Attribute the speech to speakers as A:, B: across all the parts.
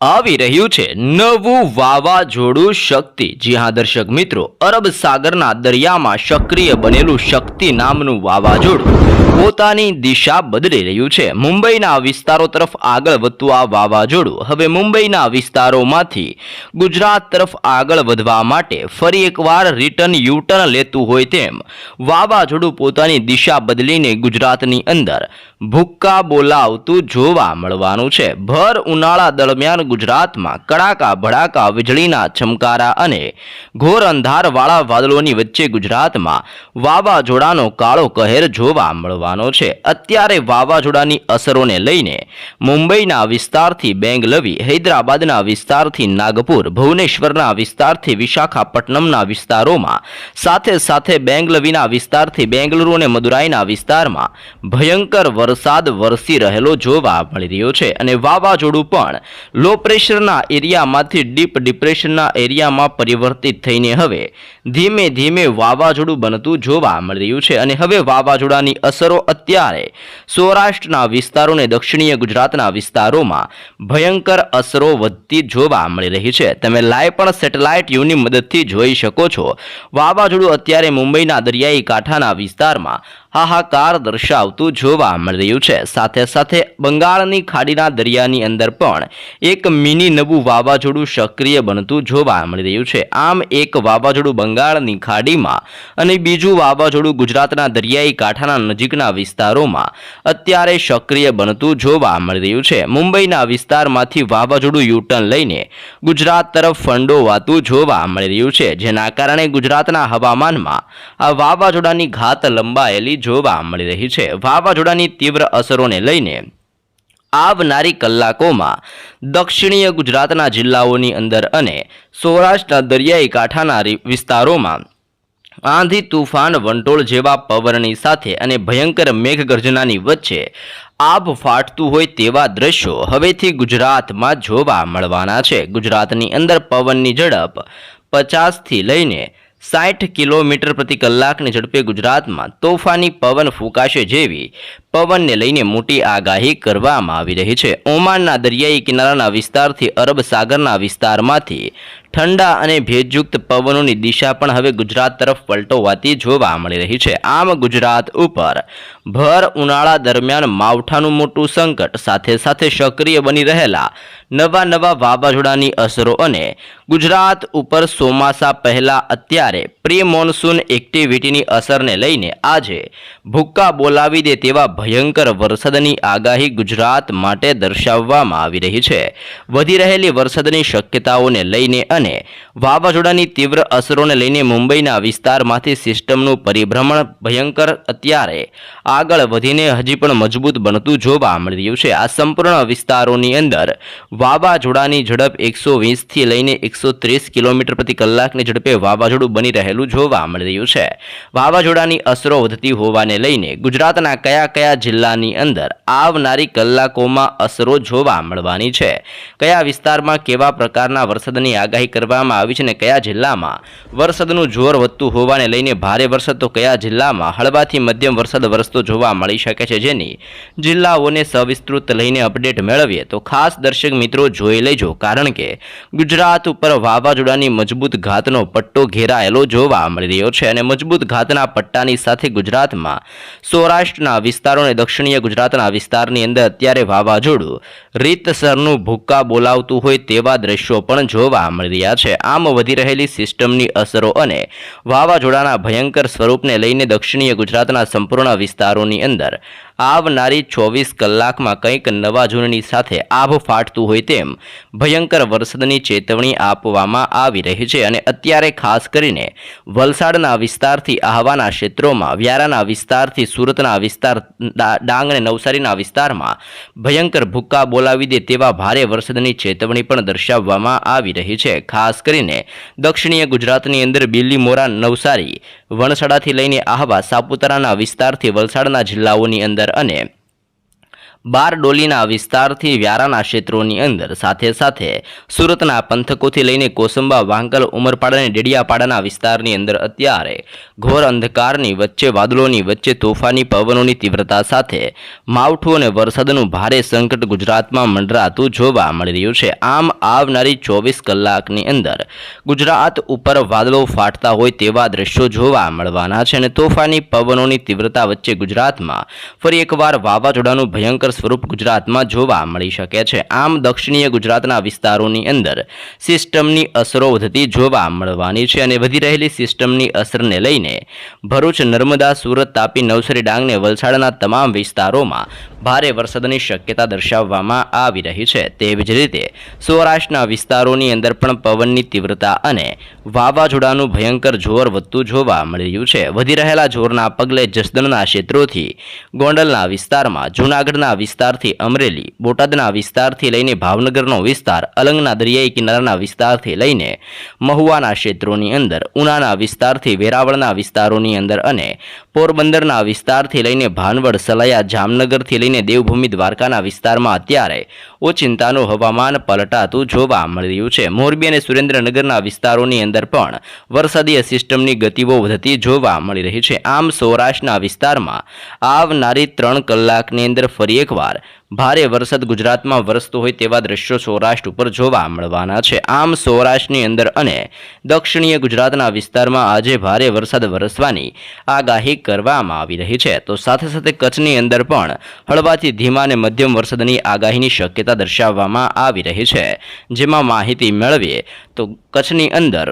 A: આવી રહ્યું છે. નવું વાવાઝોડું શક્તિ. જી હા, દર્શક મિત્રો, અરબ સાગરના દરિયામાં સક્રિય બનેલું શક્તિ નામનું વાવાઝોડું પોતાની દિશા બદલી રહ્યું છે. મુંબઈના વિસ્તારો તરફ આગળ વધતું આ વાવાઝોડું હવે મુંબઈના વિસ્તારોમાંથી ગુજરાત તરફ આગળ વધવા માટે ફરી એકવાર રિટર્ન યુટર્ન લેતું હોય તેમ વાવાઝોડું પોતાની દિશા બદલીને ગુજરાતની અંદર ભૂક્કા બોલાવતું જોવા મળવાનું છે. ભર ઉનાળા દરમિયાન ગુજરાતમાં કડાકા, ભડાકા, વીજળીના ચમકારા અને ઘોર અંધારવાળા વાદળોની વચ્ચે ગુજરાતમાં વાવાઝોડાનો કાળો કહેર જોવા મળવાનો છે. અત્યારે વાવાઝોડાની અસરોને લઈને મુંબઈના વિસ્તારથી બેંગલવી, હૈદરાબાદના વિસ્તારથી નાગપુર, ભુવનેશ્વરના વિસ્તારથી વિશાખાપટ્ટનમના વિસ્તારોમાં સાથે સાથે બેંગલવીના વિસ્તારથી બેંગલુરુ અને મદુરાઈના વિસ્તારમાં ભયંકર વરસાદ વરસી રહેલો જોવા મળી રહ્યો છે. અને વાવાઝોડું પણ લો પ્રેશરના એરિયામાંથી ડીપ ડિપ્રેશનના એરિયામાં પરિવર્તિત થઈને હવે ધીમે ધીમે વાવાઝોડું બનતું જોવા મળી રહ્યું છે અને હવે વાવાઝોડાની અસરો અત્યારે સૌરાષ્ટ્રના વિસ્તારો અને દક્ષિણીય ગુજરાતના વિસ્તારોમાં ભયંકર અસરો વધતી જોવા મળી રહી છે. તમે લાઈવ પણ સેટેલાઇટ યુની મદદથી જોઈ શકો છો. વાવાઝોડું અત્યારે મુંબઈના દરિયાઈ કાંઠાના વિસ્તારમાં હાહાકાર દર્શાવતું જોવા મળી રહ્યું છે. સાથે સાથે બંગાળની ખાડીના દરિયાની અંદર પણ એક મિની નવું વાવાઝોડું સક્રિય બનતું જોવા મળી રહ્યું છે. આમ એક વાવાઝોડું બંગાળની ખાડીમાં અને બીજું વાવાઝોડું ગુજરાતના દરિયાઈ કાંઠાના નજીકના વિસ્તારોમાં અત્યારે સક્રિય બનતું જોવા મળી રહ્યું છે. મુંબઈના વિસ્તારમાંથી વાવાઝોડું યુટર્ન લઈને ગુજરાત તરફ ફંડોવાતું જોવા મળી રહ્યું છે. જેના કારણે ગુજરાતના હવામાનમાં આ વાવાઝોડાની ઘાત લંબાયેલી જોવા મળી રહી છે. વાવાઝોડાની તીવ્ર અસરોને લઈને આવનારી કલાકોમાં દક્ષિણીય ગુજરાતના જિલ્લાઓની અંદર અને સૌરાષ્ટ્રના દરિયાઈ કાંઠાના વિસ્તારોમાં આંધી તુફાન, વંટોળ જેવા પવનની સાથે અને ભયંકર મેઘગર્જનાની વચ્ચે આભ ફાટતું હોય તેવા દ્રશ્યો હવેથી ગુજરાતમાં જોવા મળવાના છે. ગુજરાતની અંદર પવનની ઝડપ પચાસથી લઈને સાઠ કિલોમીટર પ્રતિ કલાકની ઝડપે ગુજરાતમાં તોફાની પવન ફૂંકાશે જેવી પવનને લઈને મોટી આગાહી કરવામાં આવી રહી છે. ઓમાનના દરિયાઈ કિનારાના વિસ્તારથી અરબ સાગરના વિસ્તારમાંથી ઠંડા અને ભેજયુક્ત પવનોની દિશા પણ હવે ગુજરાત તરફ પલટોવાતી જોવા મળી રહી છે. આમ ગુજરાત ઉપર ભર ઉનાળા દરમિયાન માવઠાનું મોટું સંકટ સાથે સાથે સક્રિય બની રહેલા નવા નવા વાવાઝોડાની અસરો અને ગુજરાત ઉપર ચોમાસા પહેલા અત્યારે પ્રી મોન્સૂન એક્ટિવિટીની અસરને લઈને આજે ભૂક્કા બોલાવી દે તેવા ભયંકર વરસાદની આગાહી ગુજરાત માટે દર્શાવવામાં આવી રહી છે. વધી રહેલી વરસાદની શક્યતાઓને લઈને અને વાવાઝોડાની તીવ્ર અસરોને લઈને મુંબઈના વિસ્તારમાંથી સિસ્ટમનું પરિભ્રમણ ભયંકર અત્યારે આગળ વધીને હજી પણ મજબૂત બનતું જોવા મળી રહ્યું છે. આ સંપૂર્ણ વિસ્તારોની અંદર વાવાઝોડાની ઝડપ એકસો વીસથી લઈને એકસો ત્રીસ કિલોમીટર પ્રતિ કલાકની ઝડપે વાવાઝોડું બની રહેલું જોવા મળી રહ્યું છે. વાવાઝોડાની અસરો વધતી હોવાને લઈને ગુજરાતના કયા કયા જિલ્લાની અંદર આવનારી કલાકોમાં અસરો જોવા મળવાની છે? કયા વિસ્તારમાં કેવા પ્રકારના વરસાદની આગાહી કરવામાં આવી છે અને કયા જિલ્લામાં વરસાદનું જોર વધતું હોવાને લઈને ભારે વરસાદ? તો કયા જિલ્લામાં હળવાથી મધ્યમ વરસાદ વરસતો જોવા મળી શકે છે? જેની જિલ્લાઓને સવિસ્તૃત લઈને અપડેટ મેળવીએ તો ખાસ દર્શક મિત્રો જોઈ લેજો. કારણ કે ગુજરાત ઉપર વાવાઝોડાની મજબૂત ઘાતનો પટ્ટો ઘેરાયેલો જોવા મળી રહ્યો છે અને મજબૂત ઘાતના પટ્ટાની સાથે ગુજરાતમાં સૌરાષ્ટ્રના વિસ્તારો અને દક્ષિણીય ગુજરાતના વિસ્તારની અંદર અત્યારે વાવાઝોડું રીતસરનું ભૂક્કા બોલાવતું હોય તેવા દ્રશ્યો પણ જોવા મળી રહ્યા છે. આમ વધી રહેલી સિસ્ટમની અસરો અને વાવાઝોડાના ભયંકર સ્વરૂપને લઈને દક્ષિણીય ગુજરાતના સંપૂર્ણ વિસ્તારોની અંદર આવનારી ચોવીસ કલાકમાં કંઈક નવા જૂનની સાથે આભ ફાટતું હોય તેમ ભયંકર વરસાદની ચેતવણી આપવામાં આવી રહી છે અને અત્યારે ખાસ કરીને વલસાડના વિસ્તારથી આહવાના ક્ષેત્રોમાં, વ્યારાના વિસ્તારથી સુરતના વિસ્તાર ડાંગ અને નવસારીના વિસ્તારમાં ભયંકર ભૂક્કા બોલાવી દે તેવા ભારે વરસાદની ચેતવણી પણ દર્શાવવામાં આવી રહી છે. ખાસ કરીને દક્ષિણીય ગુજરાતની અંદર બિલ્લીમોરા નવસારી વણસાડાથી લઈને આહવા સાપુતારાના વિસ્તારથી વલસાડના જિલ્લાઓની અંદર अनि બારડોલીના વિસ્તારથી વ્યારાના ક્ષેત્રોની અંદર સાથે સાથે સુરતના પંથકોથી લઈને કોસંબા, વાંકલ, ઉમરપાડા અને ડેડિયાપાડાના વિસ્તારની અંદર અત્યારે ઘોર અંધકારની વચ્ચે, વાદળોની વચ્ચે તોફાની પવનોની તીવ્રતા સાથે માવઠું અને વરસાદનું ભારે સંકટ ગુજરાતમાં મંડરાતું જોવા મળી રહ્યું છે. આમ આવનારી ચોવીસ કલાકની અંદર ગુજરાત ઉપર વાદળો ફાટતા હોય તેવા દ્રશ્યો જોવા મળવાના છે અને તોફાની પવનોની તીવ્રતા વચ્ચે ગુજરાતમાં ફરી એકવાર વાવાઝોડાનું ભયંકર સ્વરૂપ ગુજરાતમાં જોવા મળી શકે છે. આમ દક્ષિણીય ગુજરાતના વિસ્તારોની અંદર સિસ્ટમની અસરો વધતી જોવા મળવાની છે અને વધી રહેલી સિસ્ટમની અસરને લઈને ભરૂચ, નર્મદા, સુરત, તાપી, નવસારી ડાંગને વલસાડના તમામ વિસ્તારોમાં ભારે વરસાદની શક્યતા દર્શાવવામાં આવી રહી છે. તેવી જ રીતે સૌરાષ્ટ્રના વિસ્તારોની અંદર પણ પવનની તીવ્રતા અને વાવાઝોડાનું ભયંકર જોર વધતું જોવા મળી રહ્યું છે. વધી રહેલા જોરના પગલે જસદણના ક્ષેત્રોથી ગોંડલના વિસ્તારમાં જૂનાગઢના વિસ્તારથી અમરેલી, બોટાદના વિસ્તારથી લઈને ભાવનગરનો વિસ્તાર, અલંગના દરિયાઈ કિનારાના વિસ્તારથી લઈને મહુવાના ક્ષેત્રોની અંદર, ઉનાના વિસ્તારથી વેરાવળના વિસ્તારોની અંદર અને પોરબંદરના વિસ્તારથી લઈને ભાનવડ, સલાયા, જામનગરથી લઈને દેવભૂમિ દ્વારકાના વિસ્તારમાં અત્યારે ઓચિંતાનું હવામાન પલટાતું જોવા મળી રહ્યું છે. મોરબી અને સુરેન્દ્રનગરના વિસ્તારોની અંદર પણ વરસાદીય સિસ્ટમની ગતિઓ વધતી જોવા મળી રહી છે. આમ સૌરાષ્ટ્રના વિસ્તારમાં આવનારી ત્રણ કલાકની અંદર ફરી એકવાર. ભારે વરસાદ ગુજરાતમાં વરસતો હોય તેવા દ્રશ્યો સૌરાષ્ટ્ર ઉપર જોવા મળવાના છે. આમ સૌરાષ્ટ્રની અંદર અને દક્ષિણીય ગુજરાતના વિસ્તારમાં આજે ભારે વરસાદ વરસવાની આગાહી કરવામાં આવી રહી છે. તો સાથે સાથે કચ્છની અંદર પણ હળવાથી ધીમા અને મધ્યમ વરસાદની આગાહીની શક્યતા દર્શાવવામાં આવી રહી છે. જેમાં માહિતી મેળવીએ તો કચ્છની અંદર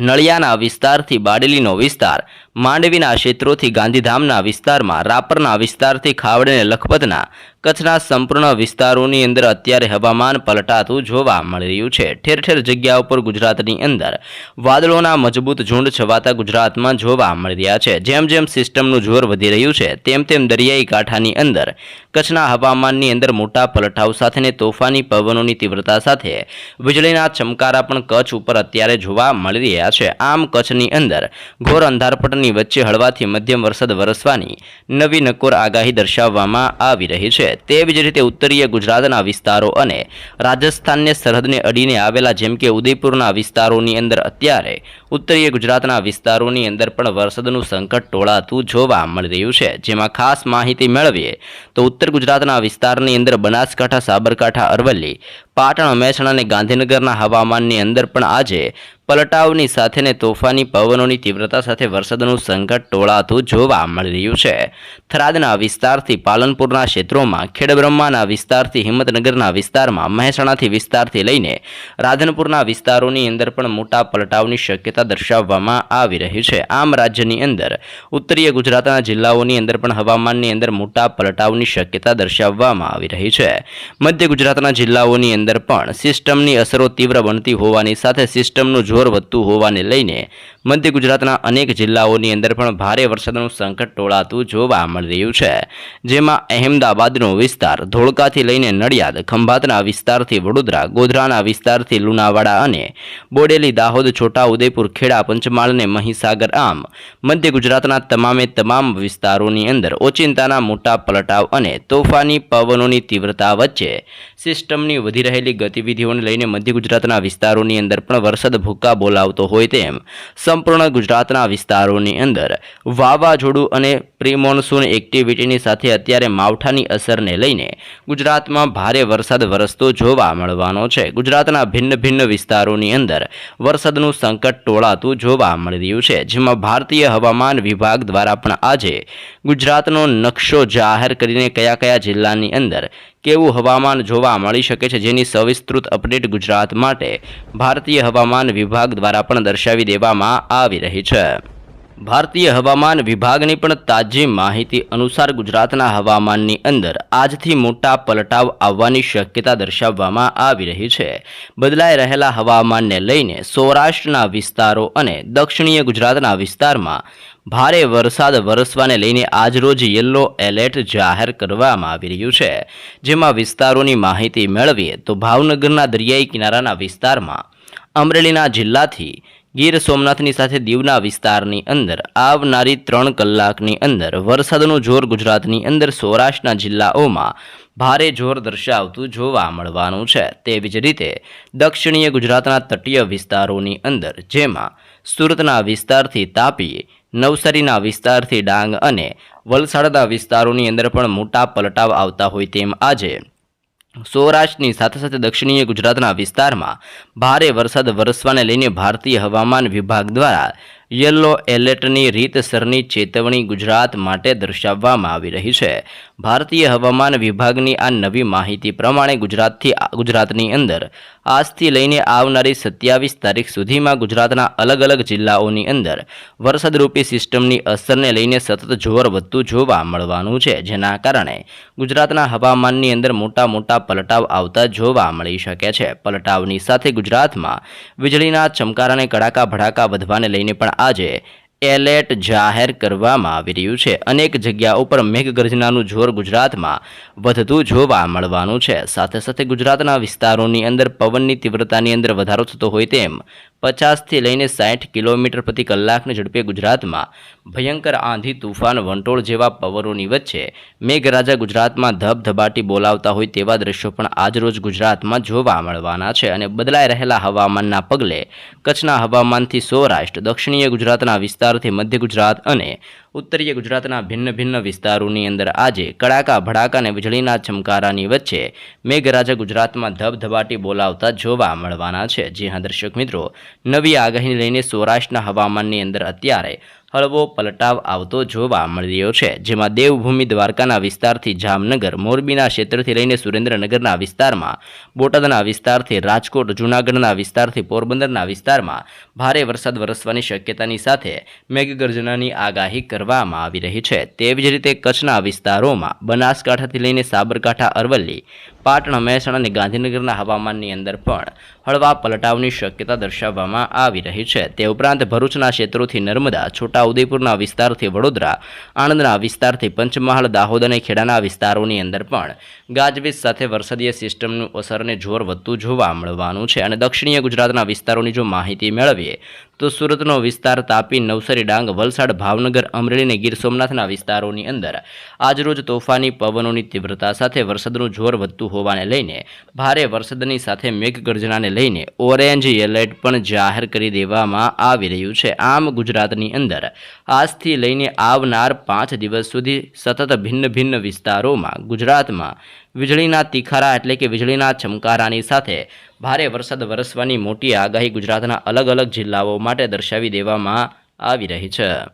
A: નળિયાના વિસ્તારથી બાડેલીનો વિસ્તાર માંડવીના ક્ષેત્રોથી ગાંધીધામના વિસ્તારમાં, રાપરના વિસ્તારથી ખાવડ અને લખપતના કચ્છના સંપૂર્ણ વિસ્તારોની અંદર અત્યારે હવામાન પલટાતું જોવા મળી રહ્યું છે. ઠેર ઠેર જગ્યા ઉપર ગુજરાતની અંદર વાદળોના મજબૂત ઝુંડ છવાતા ગુજરાતમાં જોવા મળી રહ્યા છે. જેમ જેમ સિસ્ટમનું જોર વધી રહ્યું છે, તેમ તેમ દરિયાઈ કાંઠાની અંદર કચ્છના હવામાનની અંદર મોટા પલટાવ સાથેને તોફાની પવનોની તીવ્રતા સાથે વીજળીના ચમકારા પણ કચ્છ ઉપર અત્યારે જોવા મળી રહ્યા છે. આમ કચ્છની અંદર ઘોર અંધારપટની વચ્ચે હળવાથી મધ્યમ વરસાદ વરસવાની નવી નકોર આગાહી દર્શાવવામાં આવી રહી છે. તેવી જ રીતે ઉત્તરીય ગુજરાતના વિસ્તારો અને રાજસ્થાનને સરહદને અડીને આવેલા જેમ કે ઉદયપુરના વિસ્તારોની અંદર અત્યારે ઉત્તરીય ગુજરાતના વિસ્તારોની અંદર પણ વરસાદનું સંકટ ટોળાતું જોવા મળી રહ્યું છે. જેમાં ખાસ માહિતી મેળવીએ તો ઉત્તર ગુજરાતના વિસ્તારની અંદર બનાસકાંઠા, સાબરકાંઠા, અરવલ્લી પાટણ મહેસાણા અને ગાંધીનગરના હવામાનની અંદર પણ આજે પલટાવની સાથે ને તોફાની પવનોની તીવ્રતા સાથે વરસાદનું સંકટ ટોળાતું જોવા મળી રહ્યું છે. થરાદના વિસ્તારથી પાલનપુરના ક્ષેત્રોમાં, ખેડબ્રહ્માના વિસ્તારથી હિંમતનગરના વિસ્તારમાં, મહેસાણાથી વિસ્તારથી લઈને રાધનપુરના વિસ્તારોની અંદર પણ મોટા પલટાવની શક્યતા દર્શાવવામાં આવી રહી છે. આમ રાજ્યની અંદર, ઉત્તરીય ગુજરાતના જિલ્લાઓની અંદર પણ હવામાનની અંદર મોટા પલટાવની શક્યતા દર્શાવવામાં આવી રહી છે. મધ્ય ગુજરાતના જિલ્લાઓની અંદર પણ સિસ્ટમની અસરો તીવ્ર બનતી હોવાની સાથે સિસ્ટમનું જોર વધતું હોવાને લઈને મધ્ય ગુજરાતના અનેક જિલ્લાઓની અંદર પણ ભારે વરસાદનું સંકટ ટોળાતું જોવા મળી રહ્યું છે. જેમાં અહેમદાબાદનો વિસ્તાર, ધોળકાથી લઈને નડિયાદ, ખંભાતના વિસ્તારથી વડોદરા, ગોધરાના વિસ્તારથી લુણાવાડા અને બોડેલી, દાહોદ, છોટા ઉદેપુર ખેડા, પંચમહાલ અને મહીસાગર આમ મધ્ય ગુજરાતના તમામે તમામ વિસ્તારોની અંદર ઓચિંતાના મોટા પલટાવ અને તોફાની પવનોની તીવ્રતા વચ્ચે સિસ્ટમની વધી રહેલી ગતિવિધિઓને લઈને મધ્ય ગુજરાતના વિસ્તારોની અંદર પણ વરસાદ ભૂક્કા બોલાવતો હોય તેમ સંપૂર્ણ ગુજરાતના વિસ્તારોની અંદર વાવાઝોડું અને પ્રિમોન્સૂન એક્ટિવિટીની સાથે અત્યારે માવઠાની અસરને લઈને ગુજરાતમાં ભારે વરસાદ વરસતો જોવા મળવાનો છે. ગુજરાતના ભિન્ન ભિન્ન વિસ્તારોની અંદર વરસાદનું સંકટ ટોળાતું જોવા મળી રહ્યું છે, જેમાં ભારતીય હવામાન વિભાગ દ્વારા પણ આજે ગુજરાતનો નકશો જાહેર કરીને કયા કયા જિલ્લાની અંદર કેવું હવામાન જોવા મળી શકે છે જેની સવિસ્તૃત અપડેટ ગુજરાત માટે ભારતીય હવામાન વિભાગ દ્વારા પણ દર્શાવી દેવામાં આવી રહી છે. ભારતીય હવામાન વિભાગની પણ તાજી માહિતી અનુસાર ગુજરાતના હવામાનની અંદર આજથી મોટા પલટાવ આવવાની શક્યતા દર્શાવવામાં આવી રહી છે. બદલાઈ રહેલા હવામાનને લઈને સૌરાષ્ટ્રના વિસ્તારો અને દક્ષિણીય ગુજરાતના વિસ્તારમાં ભારે વરસાદ વરસવાને લઈને આજરોજ યલો એલર્ટ જાહેર કરવામાં આવી રહ્યું છે. જેમાં વિસ્તારોની માહિતી મેળવીએ તો ભાવનગરના દરિયાઈ કિનારાના વિસ્તારમાં, અમરેલીના જિલ્લાથી ગીર સોમનાથની સાથે દીવના વિસ્તારની અંદર આવનારી ત્રણ કલાકની અંદર વરસાદનું જોર ગુજરાતની અંદર સૌરાષ્ટ્રના જિલ્લાઓમાં ભારે જોર દર્શાવતું જોવા મળવાનું છે. તેવી જ રીતે દક્ષિણીય ગુજરાતના તટીય વિસ્તારોની અંદર, જેમાં સુરતના વિસ્તારથી તાપી નવસારીના વિસ્તારથી ડાંગ અને વલસાડના વિસ્તારોની અંદર પણ મોટા પલટાવ આવતા હોય તેમ આજે સૌરાષ્ટ્રની સાથે સાથે દક્ષિણીય ગુજરાતના વિસ્તારમાં ભારે વરસાદ વરસવાને લઈને ભારતીય હવામાન વિભાગ દ્વારા યલો એલર્ટની રીતસરની ચેતવણી ગુજરાત માટે દર્શાવવામાં આવી રહી છે. ભારતીય હવામાન વિભાગની આ નવી માહિતી પ્રમાણે ગુજરાતથી ગુજરાતની અંદર આજથી લઈને આવનારી સત્યાવીસ તારીખ સુધીમાં ગુજરાતના અલગ અલગ જિલ્લાઓની અંદર વરસાદરૂપી સિસ્ટમની અસરને લઈને સતત જોર વધતું જોવા મળવાનું છે, જેના કારણે ગુજરાતના હવામાનની અંદર મોટા મોટા પલટાવ આવતા જોવા મળી શકે છે. પલટાવની સાથે ગુજરાતમાં વીજળીના ચમકારાને કડાકા ભડાકા વધવાને લઈને પણ આજે એલર્ટ જાહેર કરવામાં આવી રહ્યું છે. અનેક જગ્યાઓ પર મેઘગર્જનાનું જોર ગુજરાતમાં વધતું જોવા મળવાનું છે. સાથે સાથે ગુજરાતના વિસ્તારોની અંદર પવનની તીવ્રતાની અંદર વધારો થતો હોય તેમ પચાસથી લઈને સાઠ કિલોમીટર પ્રતિ કલાકની ઝડપે ગુજરાતમાં ભયંકર આંધી, તુફાન, વંટોળ જેવા પવનોની વચ્ચે મેઘરાજા ગુજરાતમાં ધબધબાટી બોલાવતા હોય તેવા દ્રશ્યો પણ આજરોજ ગુજરાતમાં જોવા મળવાના છે અને બદલાઈ રહેલા હવામાનના પગલે કચ્છના હવામાનથી સૌરાષ્ટ્ર, દક્ષિણીય ગુજરાતના વિસ્તારથી મધ્ય ગુજરાત અને ઉત્તરીય ગુજરાતના ભિન્ન ભિન્ન વિસ્તારોની અંદર આજે કડાકા, ભડાકા અને વીજળીના ચમકારાની વચ્ચે મેઘરાજા ગુજરાતમાં ધબધબાટી બોલાવતા જોવા મળવાના છે. જી હા, દર્શક મિત્રો, નવી આગાહીને લઈને સૌરાષ્ટ્રના હવામાનની અંદર અત્યારે હળવો પલટાવ આવતો જોવા મળી રહ્યો છે, જેમાં દેવભૂમિ દ્વારકાના વિસ્તારથી જામનગર, મોરબીના ક્ષેત્રથી લઈને સુરેન્દ્રનગરના વિસ્તારમાં, બોટાદના વિસ્તારથી રાજકોટ, જૂનાગઢના વિસ્તારથી પોરબંદરના વિસ્તારમાં ભારે વરસાદ વરસવાની શક્યતાની સાથે મેઘગર્જનાની આગાહી કરવામાં આવી રહી છે. તેવી જ રીતે કચ્છના વિસ્તારોમાં બનાસકાંઠાથી લઈને સાબરકાંઠા, અરવલ્લી પાટણ મહેસાણા અને ગાંધીનગરના હવામાનની અંદર પણ હળવા પલટાવની શક્યતા દર્શાવવામાં આવી રહી છે. તે ઉપરાંત ભરૂચના ક્ષેત્રોથી નર્મદા, છોટાઉદેપુરના વિસ્તારથી વડોદરા, આણંદના વિસ્તારથી પંચમહાલ, દાહોદ અને ખેડાના વિસ્તારોની અંદર પણ ગાજવીજ સાથે વરસાદીય સિસ્ટમનું અસરને જોર વધતું જોવા મળવાનું છે અને દક્ષિણીય ગુજરાતના વિસ્તારોની જો માહિતી મેળવીએ, તો સુરતનો વિસ્તાર તાપી, નવસારી ડાંગ, વલસાડ, ભાવનગર, અમરેલી અને ગીર સોમનાથના વિસ્તારોની અંદર આજરોજ તોફાની પવનોની તીવ્રતા સાથે વરસાદનું જોર વધતું હોવાને લઈને, ભારે વરસાદની સાથે મેઘગર્જનાને લઈને ઓરેન્જ એલર્ટ પણ જાહેર કરી દેવામાં આવી રહ્યું છે. આમ ગુજરાતની અંદર આજથી લઈને આવનાર પાંચ દિવસ સુધી સતત ભિન્ન ભિન્ન વિસ્તારોમાં ગુજરાતમાં વીજળીના તીખારા એટલે કે વીજળીના ચમકારાની સાથે ભારે વરસાદ વરસવાની મોટી આગાહી ગુજરાતના અલગ અલગ જિલ્લાઓ માટે દર્શાવી દેવામાં આવી રહી છે.